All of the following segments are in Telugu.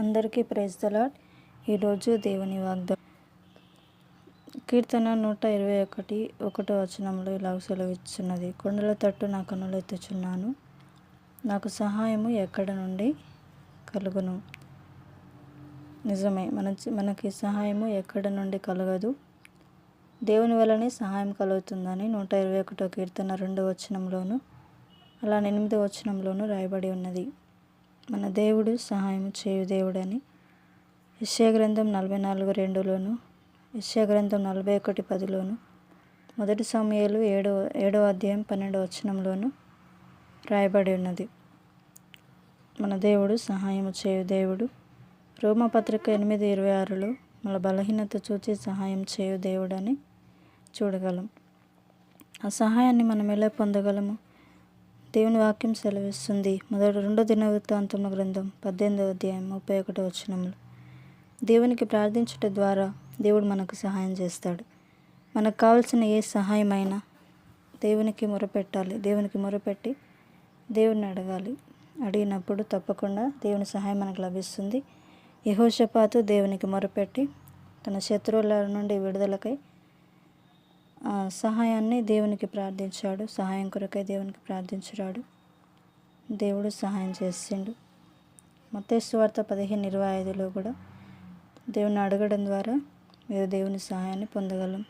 అందరికీ ప్రైజ్ దలాడ్ ఈరోజు దేవుని వాగ్దా కీర్తన నూట ఇరవై ఒకటి ఒకటో వచనంలో ఇలా సెలవిస్తున్నది. కొండల తట్టు నా కనులు ఎత్తుచున్నాను. నాకు సహాయము ఎక్కడ నుండి కలుగును? నిజమే మన మనకి సహాయము ఎక్కడ నుండి కలగదు? దేవుని వల్లనే సహాయం కలుగుతుందని నూట ఇరవై ఒకటో కీర్తన రెండో వచనంలోను అలా ఎనిమిదో వచనంలోను రాయబడి ఉన్నది. మన దేవుడు సహాయం చేయు దేవుడని. గ్రంథం నలభై నాలుగు రెండులోను గ్రంథం నలభై ఒకటి పదిలోను మొదటి సమయాలు ఏడో ఏడో అధ్యాయం పన్నెండవ వచనంలోను రాయబడి ఉన్నది. మన దేవుడు సహాయం చేయు దేవుడు. రోమపత్రిక ఎనిమిది ఇరవై ఆరులో మన బలహీనత చూచి సహాయం చేయు దేవుడని చూడగలం. ఆ సహాయాన్ని మనం ఎలా పొందగలము? దేవుని వాక్యం సెలవిస్తుంది. మొదటి రెండో దిన వృత్తాంతముల గ్రంథం పద్దెనిమిదవ అధ్యాయం ముప్పై ఒకటో వచనములు. దేవునికి ప్రార్థించుట ద్వారా దేవుడు మనకు సహాయం చేస్తాడు. మనకు కావాల్సిన ఏ సహాయమైనా దేవునికి మొరపెట్టాలి. దేవునికి మొరపెట్టి దేవుని అడగాలి. అడిగినప్పుడు తప్పకుండా దేవుని సహాయం మనకు లభిస్తుంది. యహోషపాతు దేవునికి మొరపెట్టి తన శత్రువుల నుండి విడుదలకై సహాయాన్ని దేవునికి ప్రార్థించాడు. సహాయం కొరకై దేవునికి ప్రార్థించాడు దేవుడు సహాయం చేసిండు. మతేశ్వార్త పదిహేను ఇరవై ఐదులో కూడా దేవుని అడగడం ద్వారా మీరు దేవుని సహాయాన్ని పొందగలం.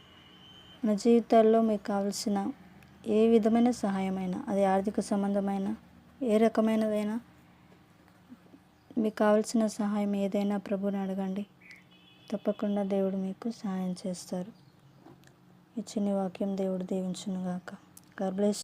మన జీవితాల్లో మీకు కావలసిన ఏ విధమైన సహాయమైనా అది ఆర్థిక సంబంధమైన ఏ రకమైనదైనా మీకు కావలసిన సహాయం ఏదైనా ప్రభుని అడగండి. తప్పకుండా దేవుడు మీకు సహాయం చేస్తారు. ఈ చిన్ని వాక్యం దేవుడు దీవించునుగాక. God bless